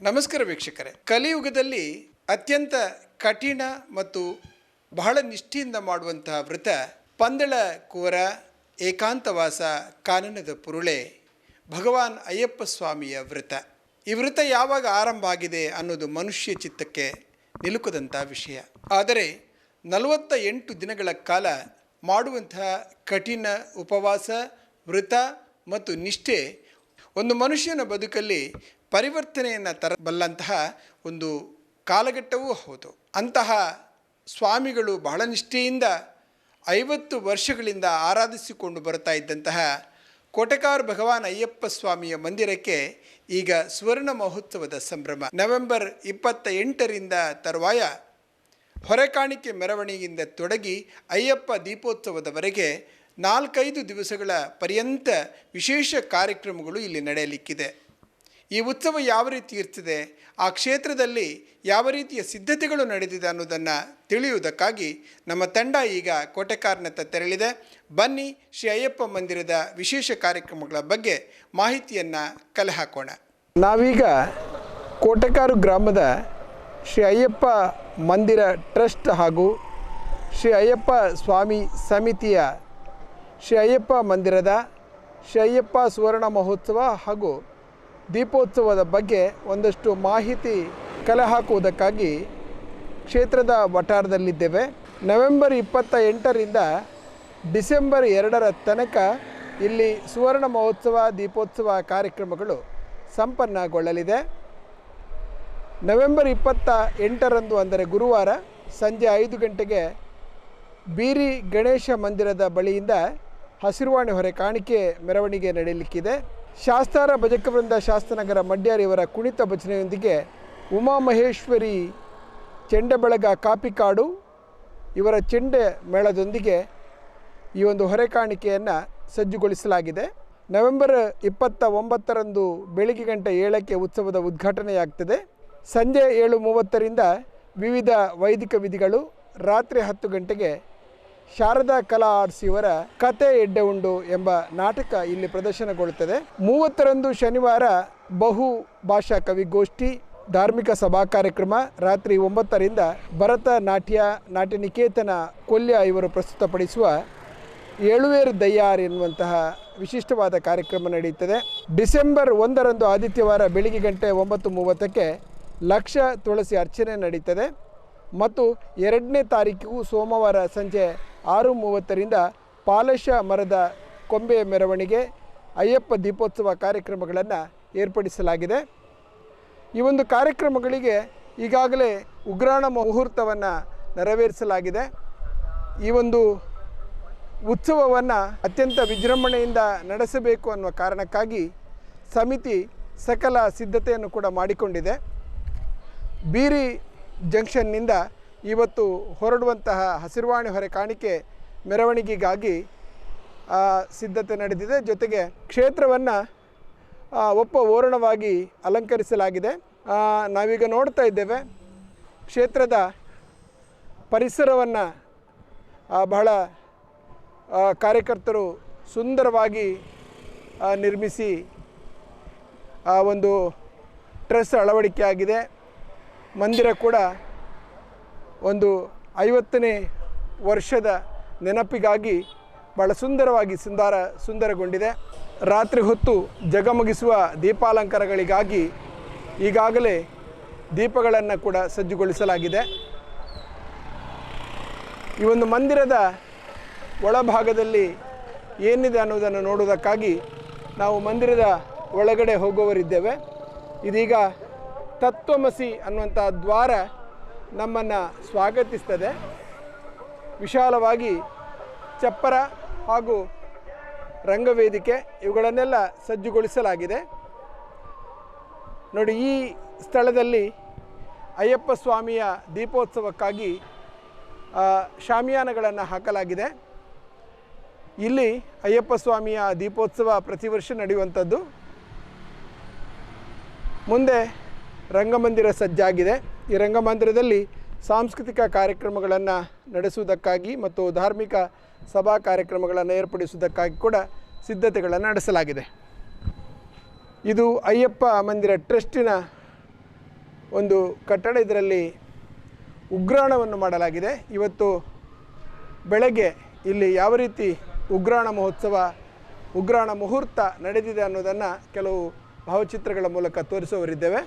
ನಮಸ್ಕಾರ ವೀಕ್ಷಕರೇ. ಕಲಿಯುಗದಲ್ಲಿ ಅತ್ಯಂತ ಕಠಿಣ ಮತ್ತು ಬಹಳ ನಿಷ್ಠೆಯಿಂದ ಮಾಡುವಂತಹ ವ್ರತ ಪಂದಳ ಕೋರ ಏಕಾಂತವಾಸ, ಕಾನನದ ಪುರುಳೆ, ಭಗವಾನ್ ಅಯ್ಯಪ್ಪ ಸ್ವಾಮಿಯ ವ್ರತ. ಈ ವ್ರತ ಯಾವಾಗ ಆರಂಭ ಆಗಿದೆ ಅನ್ನೋದು ಮನುಷ್ಯ ಚಿತ್ತಕ್ಕೆ ನಿಲುಕದಂಥ ವಿಷಯ. ಆದರೆ ನಲವತ್ತ ಎಂಟು ದಿನಗಳ ಕಾಲ ಮಾಡುವಂತಹ ಕಠಿಣ ಉಪವಾಸ, ವ್ರತ ಮತ್ತು ನಿಷ್ಠೆ ಒಂದು ಮನುಷ್ಯನ ಬದುಕಲ್ಲಿ ಪರಿವರ್ತನೆಯನ್ನು ತರಬಲ್ಲಂತಹ ಒಂದು ಕಾಲಘಟ್ಟವೂ ಹೌದು. ಅಂತಹ ಸ್ವಾಮಿಗಳು ಬಹಳ ನಿಷ್ಠೆಯಿಂದ ಐವತ್ತು ವರ್ಷಗಳಿಂದ ಆರಾಧಿಸಿಕೊಂಡು ಬರ್ತಾ ಇದ್ದಂತಹ ಕೋಟಕಾರ್ ಭಗವಾನ್ ಅಯ್ಯಪ್ಪ ಸ್ವಾಮಿಯ ಮಂದಿರಕ್ಕೆ ಈಗ ಸುವರ್ಣ ಮಹೋತ್ಸವದ ಸಂಭ್ರಮ. ನವೆಂಬರ್ ಇಪ್ಪತ್ತ ಎಂಟರಿಂದ ತರುವಾಯ ಹೊರೆಕಾಣಿಕೆ ಮೆರವಣಿಗೆಯಿಂದ ತೊಡಗಿ ಅಯ್ಯಪ್ಪ ದೀಪೋತ್ಸವದವರೆಗೆ ನಾಲ್ಕೈದು ದಿವಸಗಳ ಪರ್ಯಂತ ವಿಶೇಷ ಕಾರ್ಯಕ್ರಮಗಳು ಇಲ್ಲಿ ನಡೆಯಲಿಕ್ಕಿದೆ. ಈ ಉತ್ಸವ ಯಾವ ರೀತಿ ಇರ್ತದೆ, ಆ ಕ್ಷೇತ್ರದಲ್ಲಿ ಯಾವ ರೀತಿಯ ಸಿದ್ಧತೆಗಳು ನಡೆದಿದೆ ಅನ್ನೋದನ್ನು ತಿಳಿಯುವುದಕ್ಕಾಗಿ ನಮ್ಮ ತಂಡ ಈಗ ಕೋಟೆಕಾರ್ನತ್ತ ತೆರಳಿದೆ. ಬನ್ನಿ ಶ್ರೀ ಅಯ್ಯಪ್ಪ ಮಂದಿರದ ವಿಶೇಷ ಕಾರ್ಯಕ್ರಮಗಳ ಬಗ್ಗೆ ಮಾಹಿತಿಯನ್ನು ಕಲೆ ಹಾಕೋಣ. ನಾವೀಗ ಕೋಟೆಕಾರು ಗ್ರಾಮದ ಶ್ರೀ ಅಯ್ಯಪ್ಪ ಮಂದಿರ ಟ್ರಸ್ಟ್ ಹಾಗೂ ಶ್ರೀ ಅಯ್ಯಪ್ಪ ಸ್ವಾಮಿ ಸಮಿತಿಯ ಶ್ರೀ ಅಯ್ಯಪ್ಪ ಮಂದಿರದ ಶ್ರೀ ಅಯ್ಯಪ್ಪ ಸುವರ್ಣ ಮಹೋತ್ಸವ ಹಾಗೂ ದೀಪೋತ್ಸವದ ಬಗ್ಗೆ ಒಂದಷ್ಟು ಮಾಹಿತಿ ಕಲೆ ಹಾಕುವುದಕ್ಕಾಗಿ ಕ್ಷೇತ್ರದ ವಠಾರದಲ್ಲಿದ್ದೇವೆ. ನವೆಂಬರ್ ಇಪ್ಪತ್ತ ಎಂಟರಿಂದ ಡಿಸೆಂಬರ್ ಎರಡರ ತನಕ ಇಲ್ಲಿ ಸುವರ್ಣ ಮಹೋತ್ಸವ, ದೀಪೋತ್ಸವ ಕಾರ್ಯಕ್ರಮಗಳು ಸಂಪನ್ನಗೊಳ್ಳಲಿದೆ. ನವೆಂಬರ್ ಇಪ್ಪತ್ತ ಎಂಟರಂದು ಅಂದರೆ ಗುರುವಾರ ಸಂಜೆ ಐದು ಗಂಟೆಗೆ ಬೀರಿ ಗಣೇಶ ಮಂದಿರದ ಬಳಿಯಿಂದ ಹಸಿರುವಾಣಿ ಹೊರೆ ಕಾಣಿಕೆ ಮೆರವಣಿಗೆ ನಡೆಯಲಿಕ್ಕಿದೆ. ಶಾಸ್ತಾರ ಭಜಕವೃಂದ ಶಾಸ್ತನಗರ ಮಡ್ಯಾರಿಯವರ ಕುಣಿತ ಭಜನೆಯೊಂದಿಗೆ ಉಮಾಮಹೇಶ್ವರಿ ಚೆಂಡೆಬೆಳಗ ಕಾಪಿಕಾಡು, ಇವರ ಚೆಂಡೆ ಮೇಳದೊಂದಿಗೆ ಈ ಒಂದು ಹೊರೆ ಕಾಣಿಕೆಯನ್ನು ಸಜ್ಜುಗೊಳಿಸಲಾಗಿದೆ. ನವೆಂಬರ್ ಇಪ್ಪತ್ತ ಒಂಬತ್ತರಂದು ಬೆಳಿಗ್ಗೆ ಗಂಟೆ ಏಳಕ್ಕೆ ಉತ್ಸವದ ಉದ್ಘಾಟನೆಯಾಗ್ತದೆ. ಸಂಜೆ ಏಳು ಮೂವತ್ತರಿಂದ ವಿವಿಧ ವೈದಿಕ ವಿಧಿಗಳು, ರಾತ್ರಿ ಹತ್ತು ಗಂಟೆಗೆ ಶಾರದಾ ಕಲಾ ಆರ್ಟ್ಸ್ ಇವರ ಕತೆ ಎಡ್ಡೆ ಉಂಡು ಎಂಬ ನಾಟಕ ಇಲ್ಲಿ ಪ್ರದರ್ಶನಗೊಳ್ಳುತ್ತದೆ. ಮೂವತ್ತರಂದು ಶನಿವಾರ ಬಹು ಭಾಷಾ ಕವಿಗೋಷ್ಠಿ ಧಾರ್ಮಿಕ ಸಭಾ ಕಾರ್ಯಕ್ರಮ, ರಾತ್ರಿ ಒಂಬತ್ತರಿಂದ ಭರತ ನಾಟ್ಯ ನಾಟ್ಯ ನಿಕೇತನ ಕೊಲ್ಯ ಇವರು ಪ್ರಸ್ತುತಪಡಿಸುವ ಏಳುವೇರು ದಯ್ಯಾರ್ ಎನ್ನುವಂತಹ ವಿಶಿಷ್ಟವಾದ ಕಾರ್ಯಕ್ರಮ ನಡೆಯುತ್ತದೆ. ಡಿಸೆಂಬರ್ ಒಂದರಂದು ಆದಿತ್ಯವಾರ ಬೆಳಿಗ್ಗೆ ಗಂಟೆ ಒಂಬತ್ತು ಮೂವತ್ತಕ್ಕೆ ಲಕ್ಷ ತುಳಸಿ ಅರ್ಚನೆ ನಡೀತದೆ. ಮತ್ತು ಎರಡನೇ ತಾರೀಕಿಗೂ ಸೋಮವಾರ ಸಂಜೆ ಆರು ಮೂವತ್ತರಿಂದ ಪಾಲಶ ಮರದ ಕೊಂಬೆಯ ಮೆರವಣಿಗೆ, ಅಯ್ಯಪ್ಪ ದೀಪೋತ್ಸವ ಕಾರ್ಯಕ್ರಮಗಳನ್ನು ಏರ್ಪಡಿಸಲಾಗಿದೆ. ಈ ಒಂದು ಕಾರ್ಯಕ್ರಮಗಳಿಗೆ ಈಗಾಗಲೇ ಉಗ್ರಾಣ ಮುಹೂರ್ತವನ್ನು ನೆರವೇರಿಸಲಾಗಿದೆ. ಈ ಒಂದು ಉತ್ಸವವನ್ನು ಅತ್ಯಂತ ವಿಜೃಂಭಣೆಯಿಂದ ನಡೆಸಬೇಕು ಅನ್ನುವ ಕಾರಣಕ್ಕಾಗಿ ಸಮಿತಿ ಸಕಲ ಸಿದ್ಧತೆಯನ್ನು ಕೂಡ ಮಾಡಿಕೊಂಡಿದೆ. ಬೀರಿ ಜಂಕ್ಷನ್ನಿಂದ ಇವತ್ತು ಹೊರಡುವಂತಹ ಹಸಿರುವಾಣಿ ಹೊರೆ ಕಾಣಿಕೆ ಮೆರವಣಿಗೆಗಾಗಿ ಸಿದ್ಧತೆ ನಡೆದಿದೆ. ಜೊತೆಗೆ ಕ್ಷೇತ್ರವನ್ನು ಒಪ್ಪ ಓರಣವಾಗಿ ಅಲಂಕರಿಸಲಾಗಿದೆ. ನಾವೀಗ ನೋಡ್ತಾ ಇದ್ದೇವೆ, ಕ್ಷೇತ್ರದ ಪರಿಸರವನ್ನು ಬಹಳ ಕಾರ್ಯಕರ್ತರು ಸುಂದರವಾಗಿ ನಿರ್ಮಿಸಿ ಒಂದು ಟ್ರೆಸ್ ಅಳವಡಿಕೆ ಆಗಿದೆ. ಮಂದಿರ ಕೂಡ ಒಂದು ಐವತ್ತನೇ ವರ್ಷದ ನೆನಪಿಗಾಗಿ ಭಾಳ ಸುಂದರವಾಗಿ ಸುಂದರ ಸುಂದರಗೊಂಡಿದೆ. ರಾತ್ರಿ ಹೊತ್ತು ಜಗಮಗಿಸುವ ದೀಪಾಲಂಕಾರಗಳಿಗಾಗಿ ಈಗಾಗಲೇ ದೀಪಗಳನ್ನು ಕೂಡ ಸಜ್ಜುಗೊಳಿಸಲಾಗಿದೆ. ಈ ಒಂದು ಮಂದಿರದ ಒಳಭಾಗದಲ್ಲಿ ಏನಿದೆ ಅನ್ನೋದನ್ನು ನೋಡುವುದಕ್ಕಾಗಿ ನಾವು ಮಂದಿರದ ಒಳಗಡೆ ಹೋಗುವವರಿದ್ದೇವೆ. ಇದೀಗ ತತ್ವಮಸಿ ಅನ್ನುವಂಥ ದ್ವಾರ ನಮ್ಮನ್ನು ಸ್ವಾಗತಿಸ್ತದೆ. ವಿಶಾಲವಾಗಿ ಚಪ್ಪರ ಹಾಗೂ ರಂಗವೇದಿಕೆ ಇವುಗಳನ್ನೆಲ್ಲ ಸಜ್ಜುಗೊಳಿಸಲಾಗಿದೆ. ನೋಡಿ, ಈ ಸ್ಥಳದಲ್ಲಿ ಅಯ್ಯಪ್ಪ ಸ್ವಾಮಿಯ ದೀಪೋತ್ಸವಕ್ಕಾಗಿ ಶಾಮಿಯಾನಗಳನ್ನು ಹಾಕಲಾಗಿದೆ. ಇಲ್ಲಿ ಅಯ್ಯಪ್ಪ ಸ್ವಾಮಿಯ ದೀಪೋತ್ಸವ ಪ್ರತಿ ವರ್ಷ ನಡೆಯುವಂಥದ್ದು. ಮುಂದೆ ರಂಗಮಂದಿರ ಸಜ್ಜಾಗಿದೆ. ಈ ರಂಗಮಂದಿರದಲ್ಲಿ ಸಾಂಸ್ಕೃತಿಕ ಕಾರ್ಯಕ್ರಮಗಳನ್ನು ನಡೆಸುವುದಕ್ಕಾಗಿ ಮತ್ತು ಧಾರ್ಮಿಕ ಸಭಾ ಕಾರ್ಯಕ್ರಮಗಳನ್ನು ಏರ್ಪಡಿಸುವುದಕ್ಕಾಗಿ ಕೂಡ ಸಿದ್ಧತೆಗಳನ್ನು ನಡೆಸಲಾಗಿದೆ. ಇದು ಅಯ್ಯಪ್ಪ ಮಂದಿರ ಟ್ರಸ್ಟಿನ ಒಂದು ಕಟ್ಟಡ. ಇದರಲ್ಲಿ ಉಗ್ರಾಣವನ್ನು ಮಾಡಲಾಗಿದೆ. ಇವತ್ತು ಬೆಳಗ್ಗೆ ಇಲ್ಲಿ ಯಾವ ರೀತಿ ಉಗ್ರಾಣ ಮಹೋತ್ಸವ, ಉಗ್ರಾಣ ಮುಹೂರ್ತ ನಡೆದಿದೆ ಅನ್ನೋದನ್ನು ಕೆಲವು ಭಾವಚಿತ್ರಗಳ ಮೂಲಕ ತೋರಿಸುವವರಿದ್ದೇವೆ.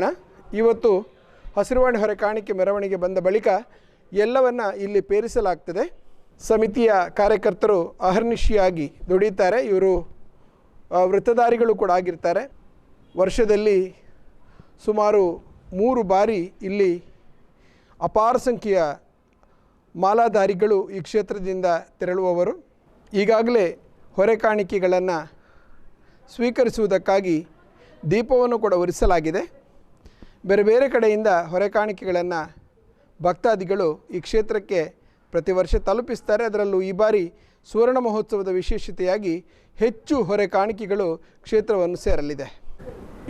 ಉಗ್ರಾಣ ಇವತ್ತು ಹಸಿರುವಾಣಿ ಹೊರೆ ಕಾಣಿಕೆ ಮೆರವಣಿಗೆ ಬಂದ ಬಳಿಕ ಎಲ್ಲವನ್ನು ಇಲ್ಲಿ ಪೇರಿಸಲಾಗ್ತದೆ. ಸಮಿತಿಯ ಕಾರ್ಯಕರ್ತರು ಅಹರ್ನಿಶಿಯಾಗಿ ದುಡಿತಾರೆ. ಇವರು ವೃತ್ತಧಾರಿಗಳು ಕೂಡ ಆಗಿರ್ತಾರೆ. ವರ್ಷದಲ್ಲಿ ಸುಮಾರು ಮೂರು ಬಾರಿ ಇಲ್ಲಿ ಅಪಾರ ಸಂಖ್ಯೆಯ ಮಾಲಾಧಾರಿಗಳು ಈ ಕ್ಷೇತ್ರದಿಂದ ತೆರಳುವವರು. ಈಗಾಗಲೇ ಹೊರೆ ಕಾಣಿಕೆಗಳನ್ನು ಸ್ವೀಕರಿಸುವುದಕ್ಕಾಗಿ ದೀಪವನ್ನು ಕೂಡ ಉರಿಸಲಾಗಿದೆ. ಬೇರೆ ಬೇರೆ ಕಡೆಯಿಂದ ಹೊರೆ ಕಾಣಿಕೆಗಳನ್ನು ಭಕ್ತಾದಿಗಳು ಈ ಕ್ಷೇತ್ರಕ್ಕೆ ಪ್ರತಿ ವರ್ಷ ತಲುಪಿಸ್ತಾರೆ. ಅದರಲ್ಲೂ ಈ ಬಾರಿ ಸುವರ್ಣ ಮಹೋತ್ಸವದ ವಿಶೇಷತೆಯಾಗಿ ಹೆಚ್ಚು ಹೊರೆ ಕಾಣಿಕೆಗಳು ಕ್ಷೇತ್ರವನ್ನು ಸೇರಲಿದೆ.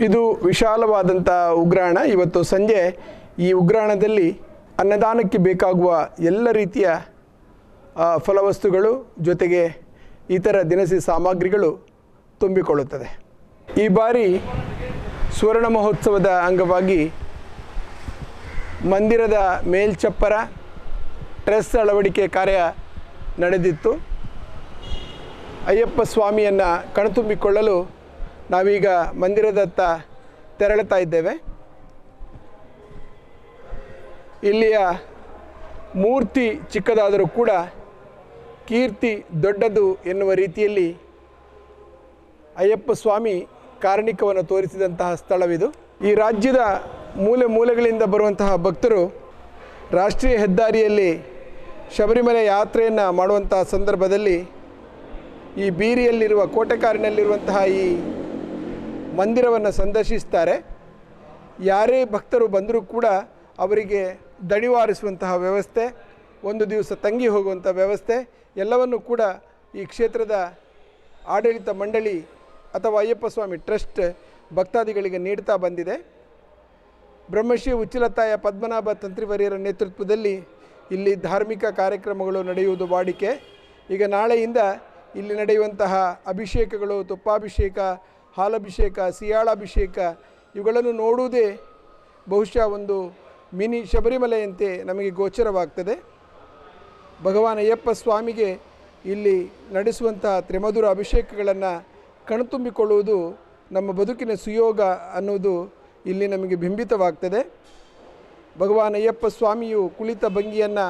ಇದು ವಿಶಾಲವಾದಂಥ ಉಗ್ರಾಣ. ಇವತ್ತು ಸಂಜೆ ಈ ಉಗ್ರಾಣದಲ್ಲಿ ಅನ್ನದಾನಕ್ಕೆ ಬೇಕಾಗುವ ಎಲ್ಲ ರೀತಿಯ ಫಲವಸ್ತುಗಳು ಜೊತೆಗೆ ಇತರ ದಿನಸಿ ಸಾಮಗ್ರಿಗಳು ತುಂಬಿಕೊಳ್ಳುತ್ತದೆ ಈ ಬಾರಿ ಸುವರ್ಣ ಮಹೋತ್ಸವದ ಅಂಗವಾಗಿ ಮಂದಿರದ ಮೇಲ್ಚಪ್ಪರ ಟ್ರೆಸ್ ಅಳವಡಿಕೆ ಕಾರ್ಯ ನಡೆದಿತ್ತು. ಅಯ್ಯಪ್ಪ ಸ್ವಾಮಿಯನ್ನು ಕಣತುಂಬಿಕೊಳ್ಳಲು ನಾವೀಗ ಮಂದಿರದತ್ತ ತೆರಳುತ್ತಾ ಇದ್ದೇವೆ. ಇಲ್ಲಿಯ ಮೂರ್ತಿ ಚಿಕ್ಕದಾದರೂ ಕೂಡ ಕೀರ್ತಿ ದೊಡ್ಡದು ಎನ್ನುವ ರೀತಿಯಲ್ಲಿ ಅಯ್ಯಪ್ಪ ಸ್ವಾಮಿ ಕಾರಣಿಕವನ್ನು ತೋರಿಸಿದಂತಹ ಸ್ಥಳವಿದು. ಈ ರಾಜ್ಯದ ಮೂಲೆ ಮೂಲೆಗಳಿಂದ ಬರುವಂತಹ ಭಕ್ತರು ರಾಷ್ಟ್ರೀಯ ಹೆದ್ದಾರಿಯಲ್ಲಿ ಶಬರಿಮಲೆ ಯಾತ್ರೆಯನ್ನು ಮಾಡುವಂತಹ ಸಂದರ್ಭದಲ್ಲಿ ಈ ಬೀರಿಯಲ್ಲಿರುವ ಕೋಟೆಕಾರಿನಲ್ಲಿರುವಂತಹ ಈ ಮಂದಿರವನ್ನು ಸಂದರ್ಶಿಸ್ತಾರೆ. ಯಾರೇ ಭಕ್ತರು ಬಂದರೂ ಕೂಡ ಅವರಿಗೆ ದಣಿವಾರಿಸುವಂತಹ ವ್ಯವಸ್ಥೆ, ಒಂದು ದಿವಸ ತಂಗಿ ಹೋಗುವಂಥ ವ್ಯವಸ್ಥೆ, ಎಲ್ಲವನ್ನು ಕೂಡ ಈ ಕ್ಷೇತ್ರದ ಆಡಳಿತ ಮಂಡಳಿ ಅಥವಾ ಅಯ್ಯಪ್ಪ ಸ್ವಾಮಿ ಟ್ರಸ್ಟ್ ಭಕ್ತಾದಿಗಳಿಗೆ ನೀಡ್ತಾ ಬಂದಿದೆ. ಬ್ರಹ್ಮಶ್ರೀ ಉಚ್ಚಿಲತಾಯ ಪದ್ಮನಾಭ ತಂತ್ರಿವರಿಯರ ನೇತೃತ್ವದಲ್ಲಿ ಇಲ್ಲಿ ಧಾರ್ಮಿಕ ಕಾರ್ಯಕ್ರಮಗಳು ನಡೆಯುವುದು ವಾಡಿಕೆ. ಈಗ ನಾಳೆಯಿಂದ ಇಲ್ಲಿ ನಡೆಯುವಂತಹ ಅಭಿಷೇಕಗಳು, ತುಪ್ಪಾಭಿಷೇಕ, ಹಾಲಭಿಷೇಕ, ಸಿಯಾಳಾಭಿಷೇಕ, ಇವುಗಳನ್ನು ನೋಡುವುದೇ ಬಹುಶಃ ಒಂದು ಮಿನಿ ಶಬರಿಮಲೆಯಂತೆ ನಮಗೆ ಗೋಚರವಾಗ್ತದೆ. ಭಗವಾನ್ ಅಯ್ಯಪ್ಪ ಸ್ವಾಮಿಗೆ ಇಲ್ಲಿ ನಡೆಸುವಂತಹ ತ್ರಿಮಧುರ ಅಭಿಷೇಕಗಳನ್ನು ಕಣ್ತುಂಬಿಕೊಳ್ಳುವುದು ನಮ್ಮ ಬದುಕಿನ ಸುಯೋಗ ಅನ್ನೋದು ಇಲ್ಲಿ ನಮಗೆ ಬಿಂಬಿತವಾಗ್ತದೆ. ಭಗವಾನ್ ಅಯ್ಯಪ್ಪ ಸ್ವಾಮಿಯು ಕುಳಿತ ಭಂಗಿಯನ್ನು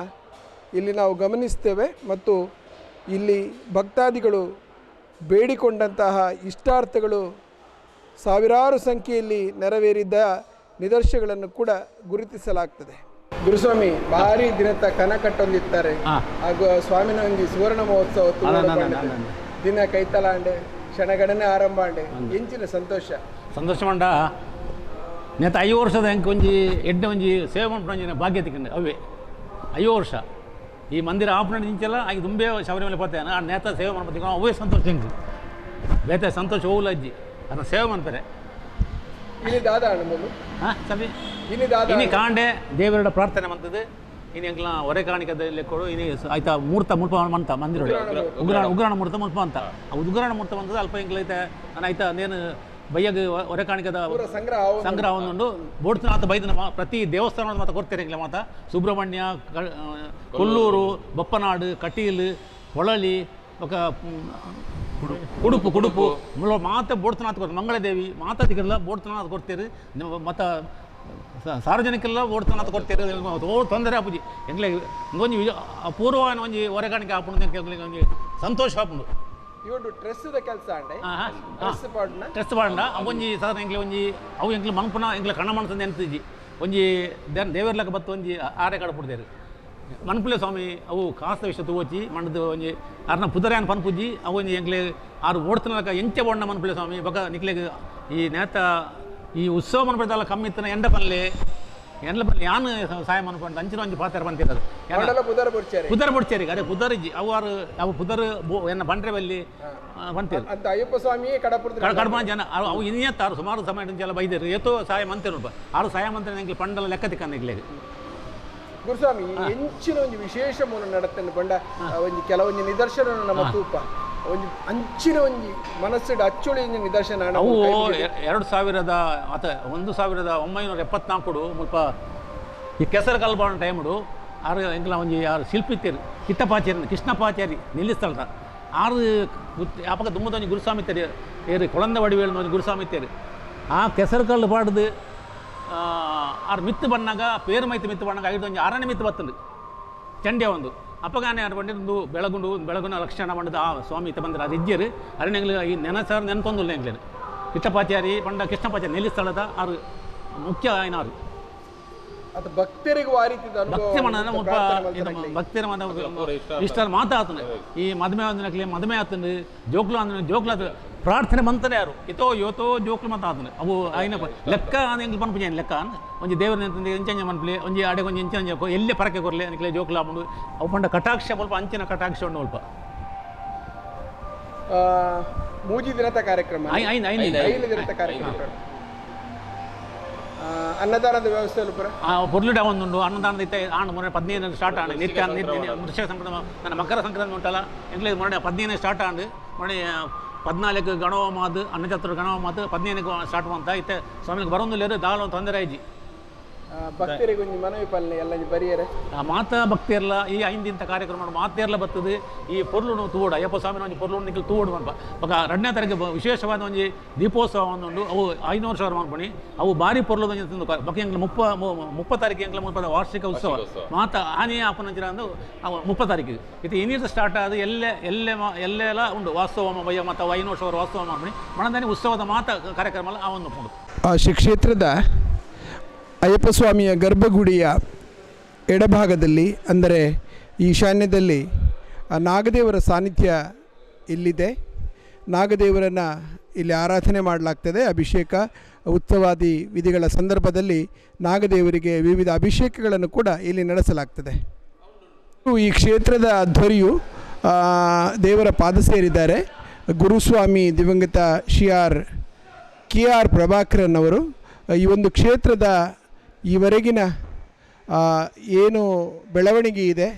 ಇಲ್ಲಿ ನಾವು ಗಮನಿಸ್ತೇವೆ ಮತ್ತು ಇಲ್ಲಿ ಭಕ್ತಾದಿಗಳು ಬೇಡಿಕೊಂಡಂತಹ ಇಷ್ಟಾರ್ಥಗಳು ಸಾವಿರಾರು ಸಂಖ್ಯೆಯಲ್ಲಿ ನೆರವೇರಿದ್ದ ನಿದರ್ಶನಗಳನ್ನು ಕೂಡ ಗುರುತಿಸಲಾಗ್ತದೆ. ಗುರುಸ್ವಾಮಿ ಭಾರಿ ದಿನದ ಕನ ಕಟ್ಟೊಂದಿರ್ತಾರೆ. ಹಾಗೂ ಸ್ವಾಮಿನ ಒಂದು ಸುವರ್ಣ ಮಹೋತ್ಸವ ದಿನ ಕೈತಲಾಂಡೆ. ಕ್ಷಣಗಣನೆ ಆರಂಭ ಅಂಡೆ ಎಂಚಿನ ಸಂತೋಷ. ಸಂತೋಷ ಮಂಡ. ನೆತ್ತ ಐದು ವರ್ಷದ ಹೆಂಗೆ ಒಂಜಿ ಎಡ್ಡೆ ಒಂಜಿ ಸೇವೆ ಮಾಡ್ಕೊಂಡು ಭಾಗ್ಯ ತಿಕ್ಕಂಡೆ ಅವೇ ಐದು ವರ್ಷ. ಈ ಮಂದಿರ ಆಪಣೆ ನಿಂಚೆಲ್ಲ ಆಗಿ ತುಂಬೆ ಶಬರಿಮಲೆ ಪತ್ತೇನ ಆ ನೇತ ಸೇವೆ ಮಾಡ್ಬೇಕು ಅವೇ ಸಂತೋಷ ಹೆಂಗೆ? ಬೇತೆ ಸಂತೋಷ ಹೋಗಲ್ಲ ಅಜ್ಜಿ. ಅದನ್ನ ಸೇವೆ ಮಾಡ್ತಾರೆ. ಇಲ್ಲಿ ದಾದ ಹಾಂ ಸರಿ ಇಲ್ಲಿ ದಾದ ಇಲ್ಲಿ ಕಾಂಡೆ ದೇವರ ಪ್ರಾರ್ಥನೆ ಮಂತದ್ದು ಇನ್ನು ಎಂಕ್ಲ ಹೊರೆ ಕಾಣಿಕದಲ್ಲಿ ಕೊಡು ಇನಿ ಆಯ್ತಾ ಮೂರ್ತ ಮುಲ್ಪ ಮಂತ ಮಂದಿರ ಉಗ್ರಾಣ ಉಗ್ರಾಣ ಮೂರ್ತ ಮುಲ್ಪ ಅಂತ. ಉಗ್ರಾಣ ಮೂರ್ತ ಬಂದದ ಅಲ್ಪ ಎಂಕ್ಲೈತೆ ನಾನು ಆಯ್ತಾ ನೇನು ಬೈಯಾಗ ಹೊರೆ ಕಾಣಿಕದ ಸಂಗ್ರಹ ಬೋಡ್ತನಾಥ ಬೈದನ ಮಾ- ಪ್ರತಿ ದೇವಸ್ಥಾನದ ಮಾತ ಕೊಡ್ತೇನೆ ಎಂಕ್ಲೆ ಮಾತ. ಸುಬ್ರಹ್ಮಣ್ಯ ಕೊಲ್ಲೂರು ಬಪ್ಪನಾಡು ಕಟೀಲು ಹೊಳಲಿ ఒక ಕುಡುಪು ಕುಡುಪು. ಮಾತ ಬೋಡ್ತನಾಥ ಕೊಡ್ತಾರೆ ಮಂಗಳದೇವಿ ಮಾತಾ ದಿಗಲ್ಲ ಬೋಡ್ತನಾಥ ಕೊಡ್ತೀರಿ ನೀವು ಮತ್ತ ಓಟ್ ತನ್ನ ಕೊಡ್ತೀರಿ ತೊಂದರೆ ಅಪ್ಪುಜಿ ಎಂಗ್ಲೆ ಒಂಜಿ ಪೂರ್ವ ಒಂಜಿ ಹೊರಗಾಣಿಕೆ ಆಪುಂಡು ಒಂಜಿ ಸಂತೋಷ ಆಪುಂಡು ಇವರು ಕೆಲಸ ಅಂಡೆ. ಹಾ, ಡ್ರೆಸ್ ಪಾಡ್ನ? ಟೆಸ್ಟ್ ಪಾಂಡ ಒಂಜಿ ಸರ್ ಎಂಗ್ಲೆ ಒಂಜಿ ಅವು ಎಂಗ್ಲೆ ಮನ್ಪುನ ಎಂಗ್ಲೆ ಕಣ್ಣ ಮನಸ್ಸಂದು ನೆನ್ತಿಜಿ ಒಂಜಿ ದೇನ್ ದೇವರ್ಲಕ ಬತ್ತು ಒಂಜಿ ಆರೆ ಕಡೆ ಪುಡ್ದೇರು. ಮನ್ಪುಲೆ ಸ್ವಾಮಿ ಅವು ಕಾಸ್ತ ವಿಷಯ ತೂವಚ್ಚಿ ಮಣ್ಣದು ಒಂಜಿ ಅರ್ನ ಪುದರ್ಯಾನ್ ಪನ್ಪುಜಿ ಅವು ಒಂಜಿ ಎಂಗ್ಲೆ ಆರು ಓಡ್ತನಕ ಎಂಚೆ ಓಡ್ನ ಮನ್ಪುಲೆ ಸ್ವಾಮಿ ಬಕ ನಿಕ್ಲೆಗ್ ಈ ನೇತ ಈ ಉತ್ಸವ ಮನ್ಪಡ್ದಲ್ಲ ಕಮ್ಮಿ ಇತ್ತನ ಎಂಡ ಪಲ್ಲೆ ಎಂಡ್ಲ ಪಲ್ಲೆ. ಯಾನು ಸಹಾಯ ಮನ್ಕೊಂಡು ಅಂಚಿನ ಒಂಜಿ ಪಾತ್ರ ಬಂತಿರೋದು ಪುದರ್ ಬರ್ಚಾರೆ ಪುದರ್ ಬಡ್ಚೇರಿ ಅದೇ ಪುದರ್ಜಿ ಅವಾರು ಅವು ಪುದರ್ ಎನ್ನ ಬಂಡ್ರೆ ಬಲ್ಲಿ ಬಂತಿರು ಅಯ್ಯಪ್ಪ ಸ್ವಾಮಿ ಕಡಪುರ ಕಡ ಜನ ಅವು ಅವು ತಾರು ಸುಮಾರು ಸಮಯ ಎಲ್ಲ ಬೈದರು ಏತೋ ಸಹಾಯ ಮಂತೇನು ಆರು ಸಹಾಯ ಮಂತ್ರಿ ನಂಗೆ ಪಂಡಲ ಲೆಕ್ಕ ತಿಕ್ಕಂದು ಇಗ್ಲೇಗೆ ಗುರುಸ್ವಾಮಿ ಹೆಂಚಿನ ಒಂದು ವಿಶೇಷ ಮೂಲ ನಡತೆನ್ನು ಬಂಡ ಒಂಜಿ ಕೆಲವೊಂದು ನಿದರ್ಶನ ನಮ್ಮ ತೂಪ ಒಂಜಿ ಅಂಚಿನ ಒಂದು ಮನಸ್ಸಿಡ ಅಚ್ಚುಳಿ ನಿದರ್ಶನ ಅವು ಎರಡು ಸಾವಿರದ ಅಥ ಒಂದು ಸಾವಿರದ ಒಂಬೈನೂರ ಎಪ್ಪತ್ನಾಲ್ಕು ಮುಲ್ಪ ಈ ಕೆಸರು ಕಲ್ಬಾಣ ಟೈಮ್ಡು ಆರು ಎಂಕ್ಲ ಒಂಜಿ ಆರು ಶಿಲ್ಪಿ ಇತ್ತೇರು ಕಿಟ್ಟಪಾಚಾರಿ ಕೃಷ್ಣಪಾಚಾರಿ ನಿಲ್ಲಿಸ್ತಲ್ಲ ಆರು ಆಪಕ ದುಮ್ಮದ ಒಂಜಿ ಗುರುಸ್ವಾಮಿ ತೇರಿ ಏರಿ ಕೊಳಂದ ವಡಿವೇಳ ಒಂದು ಗುರುಸ್ವಾಮಿ ತೇರಿ ಆ ಕೆಸರು ಕಲ್ಲು ಪಾಡ್ದು ಆರು ಮಿತ್ತು ಬಣ್ಣಾಗ ಪೇರು ಮೈತು ಮಿತ್ತು ಬಣ್ಣಾಗ ಐದು ಒಂಜಿ ಆರನೇ ಮಿತ್ತು ಬತ್ತಂದು ಚಂಡ್ಯ ಒಂದು. ಬಂಡಿ ಒಂದು ಬೆಳಗುಂಡು ಬೆಳಗುನ ಲಕ್ಷಣ ಮಾಡಿದ ಆ ಸ್ವಾಮಿ ಇತ್ತ ಬಂದ್ರೆ ಅದು ಇಜ್ಜರು ಈ ನೆನಸಾರ ಎಂಗ್ಲೇನು ಕೃಷ್ಣಪಾಚಾರಿ ಪಂಡ ಕೃಷ್ಣಪಾಚಾರಿ ನೆಲ್ಲಿಸ್ಥಳದ ಆರು ಮುಖ್ಯ ಐನಾರು. ಅದು ಭಕ್ತರಿಗೆ ವಾರಿತಿದ್ದ ಭಕ್ತಿ ಮುಲ್ಪ ಪ್ರಾರ್ಥನೆ ಇದು. ಭಕ್ತಿರ ಮನ ಇಷ್ಟ. ಮಾತ ಆತನ. ಈ ಮದುವೆ ಅಂದನಕ್ಲೆ ಮದುವೆ ಆತನ ಜೋಕ್ಲು ಅಂದ ಜೋಕ್ಲು ಆತ ಪ್ರಾರ್ಥನೆ ಮಂತನೆ ಯಾರು? ಇತೋ ಯೋತೋ ಜೋಕ್ಲು ಮಾತ ಆತನ. ಅವು ಆಯ್ನ ಲೆಕ್ಕ ಹೆಂಗ್ ಪನ್ಪುಜ ಲೆಕ್ಕ ಅಂದ್ ಒಂಜಿ ದೇವ್ರ ಇಂಚಂಜ ಎಂಚಂಜ ಮನ್ಪ್ಲೆ ಒಂಜಿ ಅಡೆ ಒಂಜಿ ಎಂಚಂಜ ಎಲ್ಲೇ ಪರಕೆ ಕೊರ್ಲೆ ಅನ್ಕಲೆ ಜೋಕ್ಲು ಆಪುಂಡು ಅವು ಪಂಡ ಕಟಾಕ್ಷ ಸ್ವಲ್ಪ ಅಂಚಿನ ಕಟಾಕ್ಷ ಉಂಡು ಸ್ವಲ್ಪ. ಆ, ಮೂಜಿ ದಿನದ ಕಾರ್ಯಕ್ರಮ. ಐದು ದಿನದ ಕಾರ್ಯಕ್ರಮ. ಅನ್ನದಾನದ ವ್ಯವಸ್ಥೆ ಪುರ ಆ ಪೊರ್ಲುಡ ಒಂದುಂಡು ಅನ್ನದಾನದ ಇತ್ತೆ ಆಂಡ್ ಮೊನ್ನೆ ಪದ್ನೈದು ಸ್ಟಾರ್ಟ್ ಆಂಡ್ ನಿತ್ಯ ವೃಕ್ಷ ಸಂಕ್ರಮ ನನ್ನ ಮಕರ ಸಂಕ್ರಾಂತಿ ಉಂಟಲ್ಲ. ಎಂಗ್ಲೇ ಮೊನ್ನೆ ಪದ್ನೈದು ಸ್ಟಾರ್ಟ್ ಆಂಡ್ ಮೊನ್ನೆ ಪದ್ನಾಲ್ಕು ಗಣವ ಮಾತು ಅನ್ನಚತ್ರ ಗಣವ ಮಾತು ಪದ್ನೈದು ಸ್ಟಾರ್ಟ್ ಅಂತ ಇತ್ತೆ ಸ್ವಾಮಿಗೆ ಬರೋದು ಲೇರು ದಾಳ ತೊಂದರೆ ಆಯ್ಜಿ ಆ, ಭಕ್ತರಿಗೆ ಒಂಜಿ ಮನವಿ ಪಲ್ಲೆ ಎಲ್ಲ ಬರಿಯರೆ. ಆ ಮಾತ ಭಕ್ತಿ ಇರಲ್ಲ ಈ ಐಂದಿಂತ ಕಾರ್ಯಕ್ರಮ ಮಾತೇರ್ಲ ಬರ್ತದೆ. ಈ ಪೊರ್ಲು ತೂಡು ಅಯ್ಯಪ್ಪ ಸ್ವಾಮಿನ ಒಂಜಿ ಪೊರ್ಲು ನಿಖಿಲ್ ತೂಡು ಮನ್ಪ ಬಕ ಎರಡನೇ ತಾರೀಕು ವಿಶೇಷವಾದ ಒಂಜಿ ದೀಪೋತ್ಸವ ಒಂದು ಅವು ಐನೂರು ಸಾವಿರ ಮಾಡ್ಬಣಿ ಅವು ಬಾರಿ ಪೊರ್ಲು ತಿಂದು ಬಕ ಎಂಗ್ಲ ಮುಪ್ಪ ಮು- ಮುಪ್ಪ ತಾರೀಕು ಎಂಗ್ಲ ಮುಪ್ಪದ ವಾರ್ಷಿಕ ಉತ್ಸವ. ಮಾತ ಆನೆ ಆಪನಂಚಿನ ಅಂದು ಅವು ಮುಪ್ಪ ತಾರೀಕು ಇದು ಇನ್ನಿತ ಸ್ಟಾರ್ಟ್ ಆದ ಎಲ್ಲೆ ಎಲ್ಲೆ ಮಾ ಎಲ್ಲೆಲ್ಲ ಉಂಡು ವಾಸ್ತವ ಬಯ್ಯ ಮತ್ತು ಅವು ಐನೂರು ಸಾವಿರ ವಾಸ್ತವ ಮಾಡ್ಬಣಿ ಮಣದಾನಿ ಉತ್ಸವದ ಮಾತ ಕಾರ್ಯಕ್ರಮ ಎಲ್ಲ ಆ ಒಂದು ಆ ಶ್ರೀ ಕ್ಷೇತ್ರದ ಅಯ್ಯಪ್ಪ ಸ್ವಾಮಿಯ ಗರ್ಭಗುಡಿಯ ಎಡಭಾಗದಲ್ಲಿ, ಅಂದರೆ ಈಶಾನ್ಯದಲ್ಲಿ ನಾಗದೇವರ ಸಾನ್ನಿಧ್ಯ ಇಲ್ಲಿದೆ. ನಾಗದೇವರನ್ನು ಇಲ್ಲಿ ಆರಾಧನೆ ಮಾಡಲಾಗ್ತದೆ. ಅಭಿಷೇಕ ಉತ್ಸವಾದಿ ವಿಧಿಗಳ ಸಂದರ್ಭದಲ್ಲಿ ನಾಗದೇವರಿಗೆ ವಿವಿಧ ಅಭಿಷೇಕಗಳನ್ನು ಕೂಡ ಇಲ್ಲಿ ನಡೆಸಲಾಗ್ತದೆ. ಈ ಕ್ಷೇತ್ರದ ಧ್ವರಿಯು ದೇವರ ಪಾದ ಸೇರಿದ್ದಾರೆ. ಗುರುಸ್ವಾಮಿ ದಿವಂಗತ ಶಿ ಆರ್ ಕೆ ಆರ್ ಪ್ರಭಾಕರನ್ ಅವರು, ಈ ಒಂದು ಕ್ಷೇತ್ರದ ಈವರೆಗಿನ ಏನು ಬೆಳವಣಿಗೆ ಇದೆ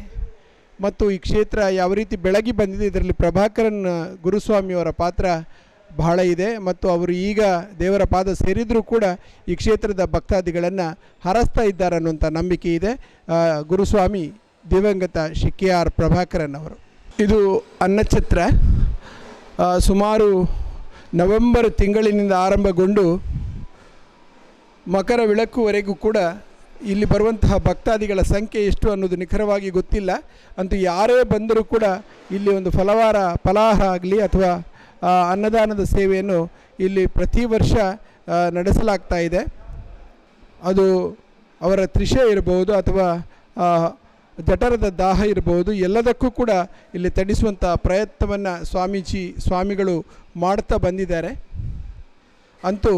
ಮತ್ತು ಈ ಕ್ಷೇತ್ರ ಯಾವ ರೀತಿ ಬೆಳಗಿ ಬಂದಿದೆ ಇದರಲ್ಲಿ ಪ್ರಭಾಕರನ್ ಗುರುಸ್ವಾಮಿಯವರ ಪಾತ್ರ ಬಹಳ ಇದೆ ಮತ್ತು ಅವರು ಈಗ ದೇವರ ಪಾದ ಸೇರಿದರೂ ಕೂಡ ಈ ಕ್ಷೇತ್ರದ ಭಕ್ತಾದಿಗಳನ್ನು ಹರಸ್ತಾ ಇದ್ದಾರೆ ಅನ್ನುವಂಥ ನಂಬಿಕೆ ಇದೆ. ಗುರುಸ್ವಾಮಿ ದಿವಂಗತ ಶಿ ಕೆ ಆರ್ ಪ್ರಭಾಕರನ್ ಅವರು. ಇದು ಅನ್ನಛತ್ರ ಸುಮಾರು ನವೆಂಬರ್ ತಿಂಗಳಿನಿಂದ ಆರಂಭಗೊಂಡು ಮಕರ ವಿಳಕ್ಕುವರೆಗೂ ಕೂಡ ಇಲ್ಲಿ ಬರುವಂತಹ ಭಕ್ತಾದಿಗಳ ಸಂಖ್ಯೆ ಎಷ್ಟು ಅನ್ನೋದು ನಿಖರವಾಗಿ ಗೊತ್ತಿಲ್ಲ. ಅಂತೂ ಯಾರೇ ಬಂದರೂ ಕೂಡ ಇಲ್ಲಿ ಒಂದು ಫಲವಾರ ಫಲಾಹ ಆಗಲಿ ಅಥವಾ ಅನ್ನದಾನದ ಸೇವೆಯನ್ನು ಇಲ್ಲಿ ಪ್ರತಿ ವರ್ಷ ನಡೆಸಲಾಗ್ತಾ ಇದೆ. ಅದು ಅವರ ತ್ರಿಷೆ ಇರಬಹುದು ಅಥವಾ ಜಠರದ ದಾಹ ಇರಬಹುದು. ಎಲ್ಲದಕ್ಕೂ ಕೂಡ ಇಲ್ಲಿ ತಡಿಸುವಂಥ ಪ್ರಯತ್ನವನ್ನು ಸ್ವಾಮೀಜಿ, ಸ್ವಾಮಿಗಳು ಮಾಡ್ತಾ ಬಂದಿದ್ದಾರೆ. ಅಂತೂ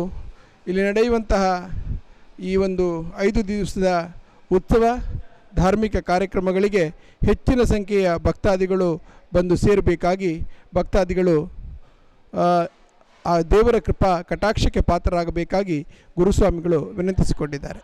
ಇಲ್ಲಿ ನಡೆಯುವಂತಹ ಈ ಒಂದು ಐದು ದಿವಸದ ಉತ್ಸವ ಧಾರ್ಮಿಕ ಕಾರ್ಯಕ್ರಮಗಳಿಗೆ ಹೆಚ್ಚಿನ ಸಂಖ್ಯೆಯ ಭಕ್ತಾದಿಗಳು ಬಂದು ಸೇರಬೇಕಾಗಿ ಭಕ್ತಾದಿಗಳು ಆ, ದೇವರ ಕೃಪಾ ಕಟಾಕ್ಷಕ್ಕೆ ಪಾತ್ರರಾಗಬೇಕಾಗಿ ಗುರುಸ್ವಾಮಿಗಳು ವಿನಂತಿಸಿಕೊಂಡಿದ್ದಾರೆ.